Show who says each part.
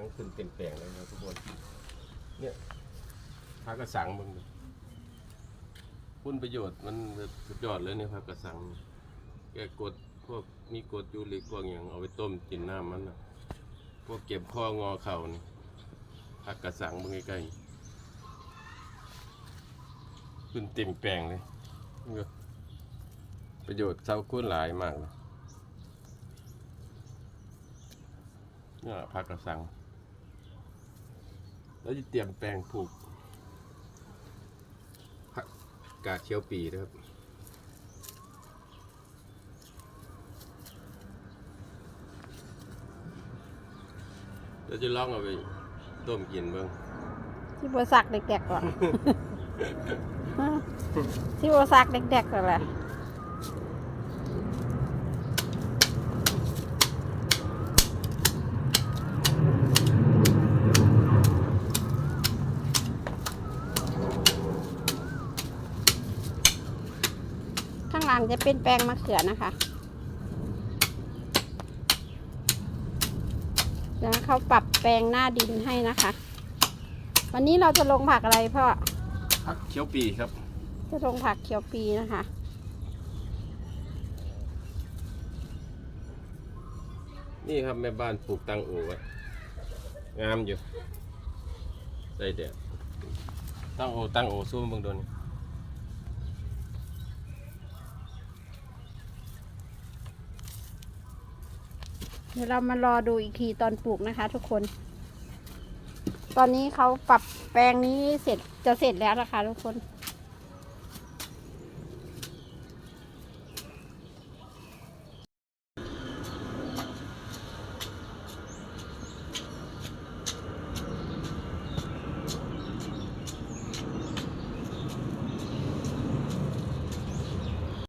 Speaker 1: งขึ้นเต็มแปลงเลยครับทุกคนเนี่ยพักกระสังมึงคุณประโยชน์มันสุดยอดเลยเนี่ยพักกระสังแกกดพวกมีกดยูริกพวกอย่างเอาไปต้มกินน้ำมันนะพวกเก็บข้องอเข่านี่พักกระสังมึงใกล้ๆขึ้นเต็มแปลงเลยประโยชน์เท่าคุณหลายมากเลยเนี่ยพักกระสัง แล้วจะเตรียมแปลงปลูกผักกาดเขียวปีนะครับเราจะลองเอาไปต้มกินเบ้าง
Speaker 2: ที่บัวซักเด็กๆก่อน ที่บัวซักเด็กๆก่อนแหละ ข้างหลังจะเป็นแปลงมะเขือนะคะแล้วเขาปรับแปลงหน้าดินให้นะคะ วันนี้เราจะลงผักอะไรพ่อ
Speaker 1: ผักเขียวปีครับ
Speaker 2: จะลงผักเขียวปีนะคะ
Speaker 1: นี่ครับแม่บ้านปลูกตังโอไว้งามอยู่ใส่แดดตั้งโอตั้งโอสู้เบิ่งโดนนี่
Speaker 2: เดี๋ยวเรามารอดูอีกทีตอนปลูกนะคะ ทุกคน ตอนนี้เขาปรับแปลงนี้เสร็จจะเสร็จแล้วนะคะ ทุกคน